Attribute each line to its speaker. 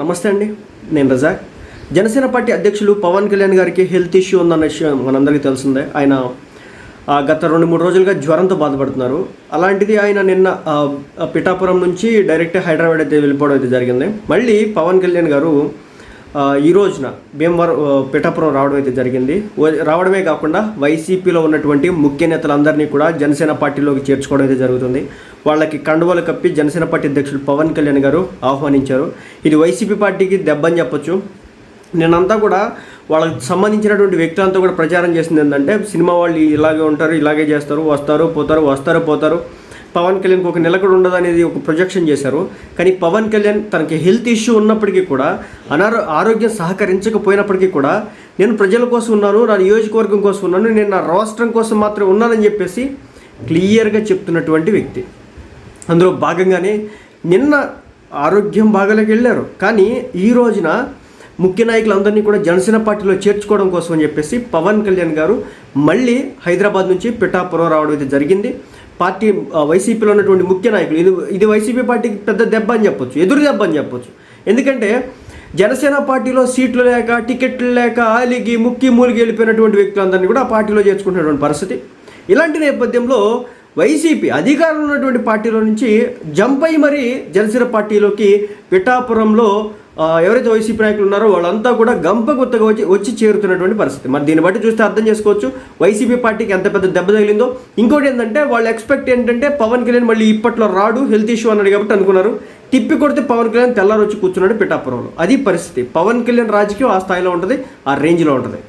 Speaker 1: నమస్తే అండి నేను రజాక్. జనసేన పార్టీ అధ్యక్షులు పవన్ కళ్యాణ్ గారికి హెల్త్ ఇష్యూ ఉందన్న విషయం మనందరికీ తెలిసిందే. ఆయన గత రెండు మూడు రోజులుగా జ్వరంతో బాధపడుతున్నారు. అలాంటిది ఆయన నిన్న పిఠాపురం నుంచి డైరెక్ట్ హైదరాబాద్ అయితే వెళ్ళిపోవడం అయితే జరిగింది. మళ్ళీ పవన్ కళ్యాణ్ గారు ఈ రోజున భీమవరం పిఠాపురం రావడం అయితే జరిగింది. రావడమే కాకుండా వైసీపీలో ఉన్నటువంటి ముఖ్య నేతలందరినీ కూడా జనసేన పార్టీలోకి చేర్చుకోవడం అయితే జరుగుతుంది. వాళ్ళకి కండువలు కప్పి జనసేన పార్టీ అధ్యక్షుడు పవన్ కళ్యాణ్ గారు ఆహ్వానించారు. ఇది వైసీపీ పార్టీకి దెబ్బని చెప్పొచ్చు. నేనంతా కూడా వాళ్ళకి సంబంధించినటువంటి వ్యక్తులంతా కూడా ప్రచారం చేసింది ఏంటంటే సినిమా వాళ్ళు ఇలాగే ఉంటారు ఇలాగే చేస్తారు వస్తారు పోతారు వస్తారు పోతారు. పవన్ కళ్యాణ్కి ఒక నిలకడ ఉండదు అనేది ఒక ప్రొజెక్షన్ చేశారు. కానీ పవన్ కళ్యాణ్ తనకి హెల్త్ ఇష్యూ ఉన్నప్పటికీ కూడా అనారో ఆరోగ్యం సహకరించకపోయినప్పటికీ కూడా నేను ప్రజల కోసం ఉన్నాను నా నియోజకవర్గం కోసం ఉన్నాను నేను నా రాష్ట్రం కోసం మాత్రమే ఉన్నానని చెప్పేసి క్లియర్గా చెప్తున్నటువంటి వ్యక్తి. అందులో భాగంగానే నిన్న ఆరోగ్యం బాగాలోకి వెళ్ళారు. కానీ ఈ రోజున ముఖ్య నాయకులందరినీ కూడా జనసేన పార్టీలో చేర్చుకోవడం కోసం అని చెప్పేసి పవన్ కళ్యాణ్ గారు మళ్ళీ హైదరాబాద్ నుంచి పిఠాపురం రావడం అయితే జరిగింది. పార్టీ వైసీపీలో ఉన్నటువంటి ముఖ్య నాయకులు. ఇది ఇది వైసీపీ పార్టీకి పెద్ద దెబ్బ అని చెప్పొచ్చు ఎదురు దెబ్బ అని చెప్పొచ్చు. ఎందుకంటే జనసేన పార్టీలో సీట్లు లేక టికెట్లు లేక ఆలిగి ముక్కి మూలిగి వెళ్ళిపోయినటువంటి వ్యక్తులందరినీ కూడా ఆ పార్టీలో చేర్చుకునేటువంటి పరిస్థితి. ఇలాంటి నేపథ్యంలో వైసీపీ అధికారంలో ఉన్నటువంటి పార్టీలో నుంచి జంప్ అయి మరీ జనసేన పార్టీలోకి పిఠాపురంలో ఎవరైతే వైసీపీ నాయకులు ఉన్నారో వాళ్ళంతా కూడా గంప గుత్తగా వచ్చి వచ్చి చేరుతున్నటువంటి పరిస్థితి. మరి దీన్ని బట్టి చూస్తే అర్థం చేసుకోవచ్చు వైసీపీ పార్టీకి ఎంత పెద్ద దెబ్బ తగిలిందో. ఇంకోటి ఏంటంటే వాళ్ళు ఎక్స్పెక్ట్ ఏంటంటే పవన్ కళ్యాణ్ మళ్ళీ ఇప్పట్లో రాడు హెల్త్ ఇష్యూ అన్నాడు కాబట్టి అనుకున్నారు. తిప్పి కొడితే పవన్ కళ్యాణ్ తెల్లారి వచ్చి కూర్చున్నాడు పిఠాపురంలో. అది పరిస్థితి. పవన్ కళ్యాణ్ రాజకీయం ఆ స్థాయిలో ఉంటుంది ఆ రేంజ్లో ఉంటుంది.